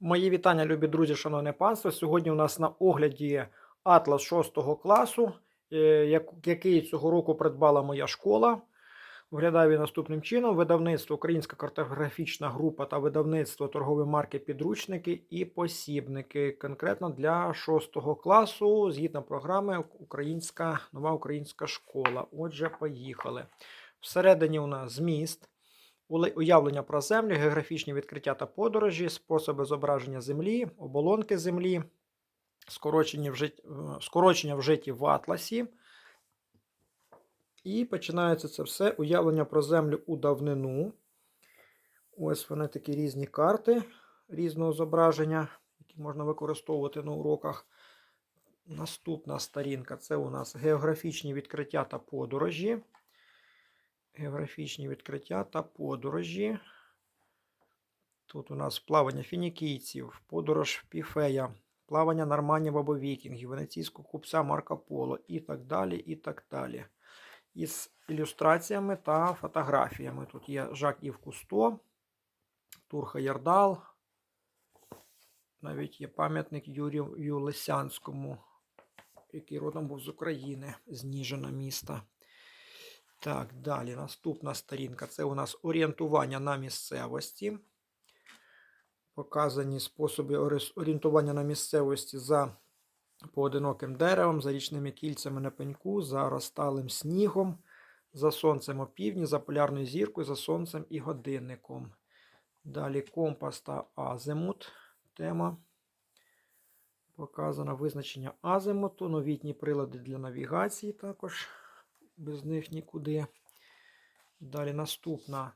Мої вітання, любі друзі, шановне панство. Сьогодні у нас на огляді Атлас 6 класу, е, який цього року придбала моя школа. Виглядає він наступним чином: видавництво Українська картографічна група та видавництво торгові марки Підручники і посібники. Конкретно для 6 класу, згідно програми Українська нова українська школа. Отже, поїхали. Всередині у нас зміст. Уявлення про землю, географічні відкриття та подорожі, способи зображення землі, оболонки землі, скорочення вжиті, скорочення вжиті в атласі. І починається це все уявлення про землю у давнину. Ось вони такі різні карти різного зображення, які можна використовувати на уроках. Наступна сторінка це у нас географічні відкриття та подорожі. Географічні відкриття та подорожі. Тут у нас плавання фінікійців, подорож Піфея, плавання норманів або вікінгів, венеційського купця Марка Поло і так далі. і так далі. Із ілюстраціями та фотографіями. Тут є Жак Ів Кусто, Турха Ярдал. Навіть є пам'ятник Юрію Лисянському, який родом був з України, з Ніжина міста. Так, далі наступна сторінка це у нас орієнтування на місцевості. Показані способи орієнтування на місцевості за поодиноким деревом, за річними кільцями на пеньку, за розталим снігом, за сонцем опівдні, за полярною зіркою, за сонцем і годинником. Далі компас та азимут. Тема. Показано визначення азимуту, новітні прилади для навігації також без них нікуди. Далі наступна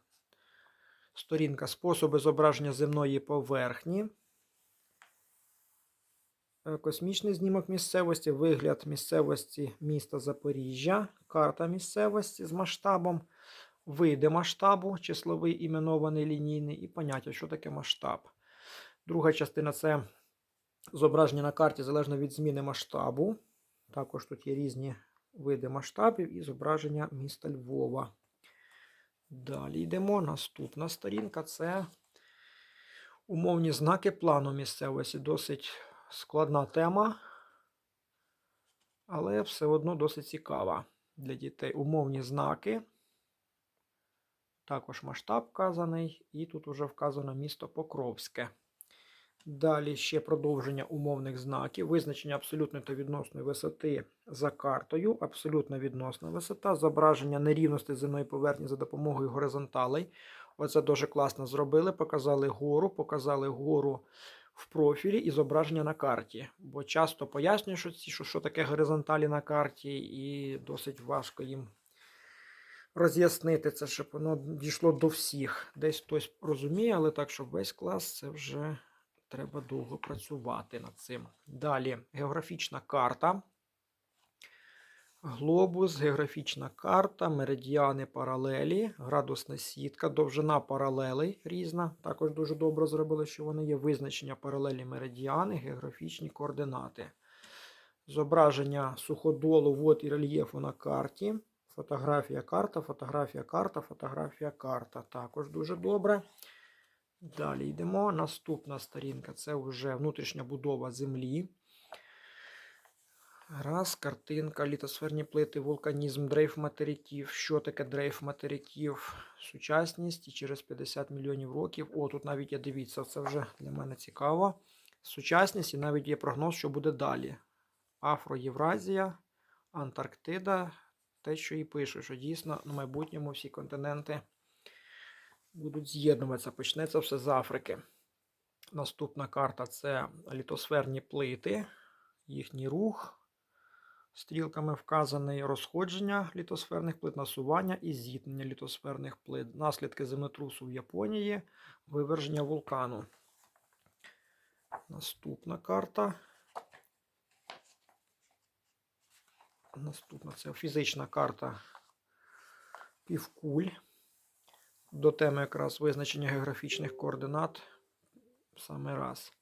сторінка способи зображення земної поверхні. Е, Космічний знімок місцевості, вигляд місцевості міста Запоріжжя, карта місцевості з масштабом, види масштабу, числовий іменований лінійний і поняття, що таке масштаб. Друга частина це зображення на карті залежно від зміни масштабу. Також тут є різні види масштабів і зображення міста Львова. Далі йдемо. Наступна сторінка це умовні знаки плану місцевості. Досить складна тема, але все одно досить цікава для дітей. Умовні знаки. Також масштаб вказаний, і тут вже вказано місто Покровське. Далі ще продовження умовних знаків, визначення абсолютної та відносної висоти за картою, абсолютна відносна висота, зображення нерівності земної поверхні за допомогою горизонталей. Оце дуже класно зробили. Показали гору, показали гору в профілі і зображення на карті. Бо часто пояснюю, що, що, таке горизонталі на карті, і досить важко їм роз'яснити це, щоб воно дійшло до всіх. Десь хтось розуміє, але так, щоб весь клас, це вже треба довго працювати над цим. Далі географічна карта. Глобус, географічна карта, меридіани паралелі, градусна сітка, довжина паралелей різна. Також дуже добре зробили, що вони є визначення паралелі меридіани, географічні координати. Зображення суходолу, вод і рельєфу на карті. Фотографія карта, фотографія карта, фотографія карта. Також дуже добре. Далі йдемо. Наступна сторінка це вже внутрішня будова землі. Раз, картинка, літосферні плити, вулканізм, дрейф материків. Що таке дрейф материків? Сучасність і через 50 мільйонів років. О, тут навіть є, дивіться, це вже для мене цікаво. Сучасність і навіть є прогноз, що буде далі. Афроєвразія, Антарктида. Те, що і пише, що дійсно на майбутньому всі континенти будуть з'єднуватися. Почнеться все з Африки. Наступна карта це літосферні плити, їхній рух. Стрілками вказаний розходження літосферних плит, насування і зіткнення літосферних плит, наслідки землетрусу в Японії, виверження вулкану. Наступна карта. Наступна це фізична карта півкуль. До теми якраз визначення географічних координат. Саме раз.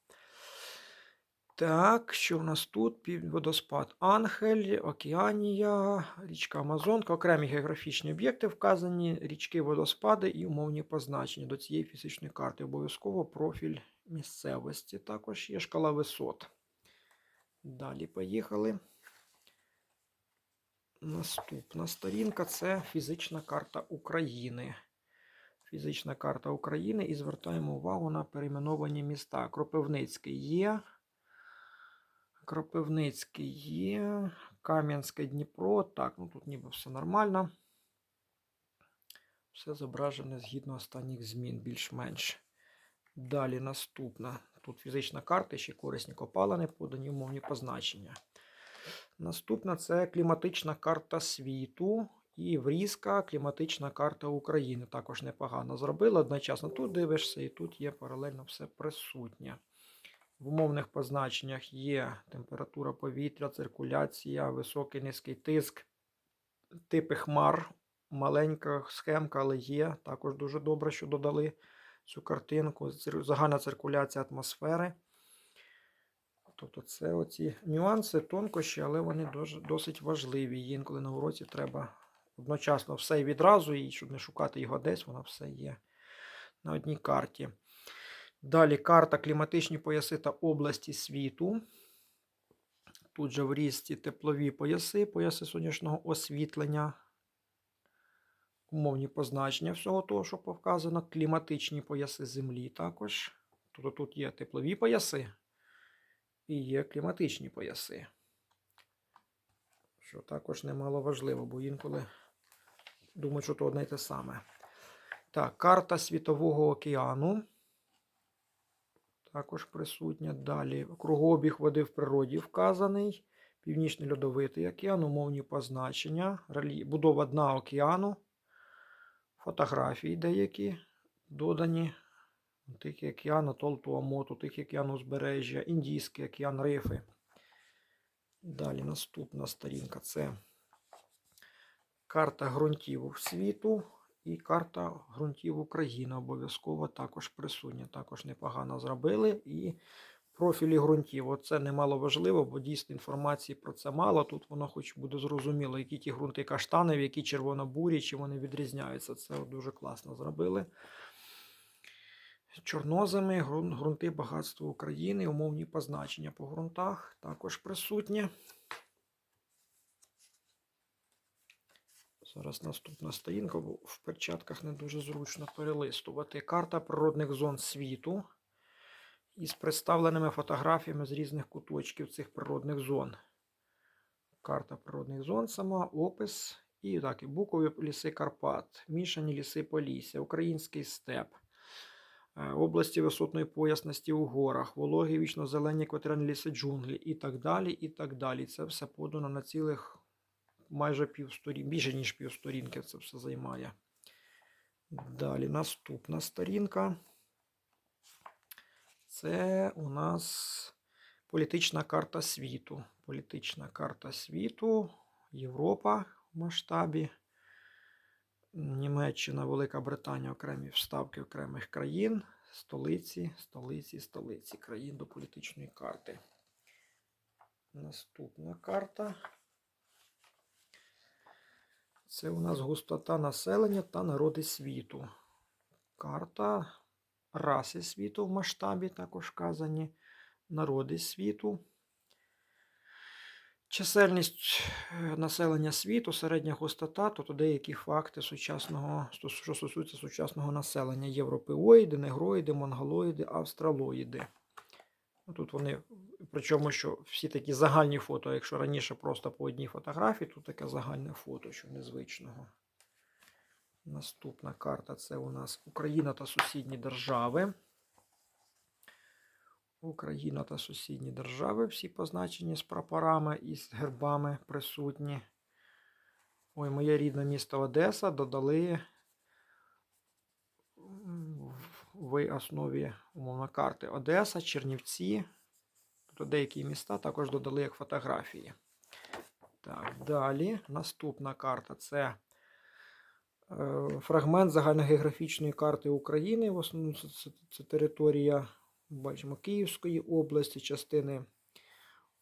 Так, що в нас тут? Півводоспад Ангель, Океанія, річка Амазонка, окремі географічні об'єкти вказані, річки, водоспади і умовні позначення до цієї фізичної карти. Обов'язково профіль місцевості. Також є шкала висот. Далі поїхали. Наступна сторінка це фізична карта України. Фізична карта України і звертаємо увагу на перейменовані міста. Кропивницький є. Кропивницький є. Кам'янське Дніпро. Так, ну тут ніби все нормально. Все зображене згідно останніх змін, більш-менш. Далі наступна. Тут фізична карта, ще корисні копалини, подані умовні позначення. Наступна це кліматична карта світу і врізка кліматична карта України. Також непогано зробили. Одночасно тут дивишся, і тут є паралельно все присутнє. В умовних позначеннях є температура повітря, циркуляція, високий низький тиск, типи хмар, маленька схемка, але є. Також дуже добре, що додали цю картинку. Загальна циркуляція атмосфери. Тобто це оці нюанси, тонкощі, але вони досить важливі. Інколи на уроці треба одночасно все і відразу, і щоб не шукати його десь, воно все є на одній карті. Далі карта кліматичні пояси та області світу. Тут же в різці теплові пояси, пояси сонячного освітлення, умовні позначення всього того, що показано, кліматичні пояси Землі також. Тобто тут є теплові пояси і є кліматичні пояси. Що також немало важливо, бо інколи думають, що то одне й те саме. Так, карта Світового океану. Також присутня. Далі кругообіг води в природі вказаний. Північний льодовитий океан, умовні позначення, будова дна океану, фотографії деякі додані. Тихий океан, атол Туамоту, Тихий океан узбережжя, Індійський океан, рифи. Далі наступна сторінка це карта ґрунтів світу і карта ґрунтів України. Обов'язково також присутня. Також непогано зробили. І профілі ґрунтів. Оце немало важливо, бо дійсно інформації про це мало. Тут воно хоч буде зрозуміло, які ті ґрунти каштанові, які червонобурі, чи вони відрізняються. Це дуже класно зробили. Чорноземи, ґрунти багатства України, умовні позначення по ґрунтах також присутні. Зараз наступна сторінка, бо в перчатках не дуже зручно перелистувати. Карта природних зон світу із представленими фотографіями з різних куточків цих природних зон. Карта природних зон сама, опис і так, і букові ліси Карпат, мішані ліси Полісся, український степ. Е, області висотної поясності у горах, вологі вічно-зелені екваторіальні ліси джунглі і так далі. і так далі. Це все подано на цілих майже півсторін, більше ніж півсторінки це все займає. Далі наступна сторінка. Це у нас політична карта світу. Політична карта світу, Європа в масштабі. Німеччина, Велика Британія, окремі вставки окремих країн, столиці, столиці, столиці країн до політичної карти. Наступна карта. Це у нас густота населення та народи світу. Карта раси світу в масштабі також вказані. Народи світу. Чисельність е, населення світу, середня густота, тобто деякі факти сучасного, що стосуються сучасного населення. Європеоїди, негроїди, монголоїди, австралоїди. Ну, Тут вони, причому, що всі такі загальні фото, якщо раніше просто по одній фотографії, тут таке загальне фото, що незвичного. Наступна карта це у нас Україна та сусідні держави. Україна та сусідні держави, всі позначені з прапорами і з гербами присутні. Ой, моє рідне місто Одеса додали в основі умовно карти Одеса, Чернівці. Тобто деякі міста також додали як фотографії. Так, далі наступна карта це е, фрагмент загальногеографічної карти України. В основному це, це, це територія, бачимо, Київської області, частини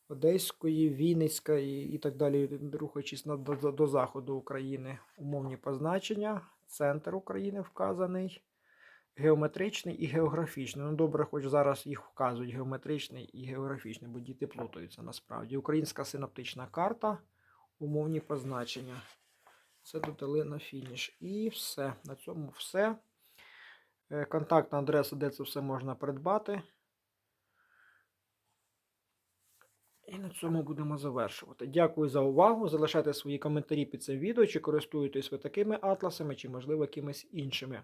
Одеської, Вінницької і так далі, рухаючись на, до, до- до заходу України. Умовні позначення. Центр України вказаний. Геометричний і географічний. Ну, добре, хоч зараз їх вказують геометричний і географічний, бо діти плутаються насправді. Українська синоптична карта, умовні позначення. Це додали на фініш. І все. На цьому все. Е, Контактна адреса, де це все можна придбати. І на цьому будемо завершувати. Дякую за увагу. Залишайте свої коментарі під цим відео, чи користуєтесь ви такими атласами, чи, можливо, якимись іншими.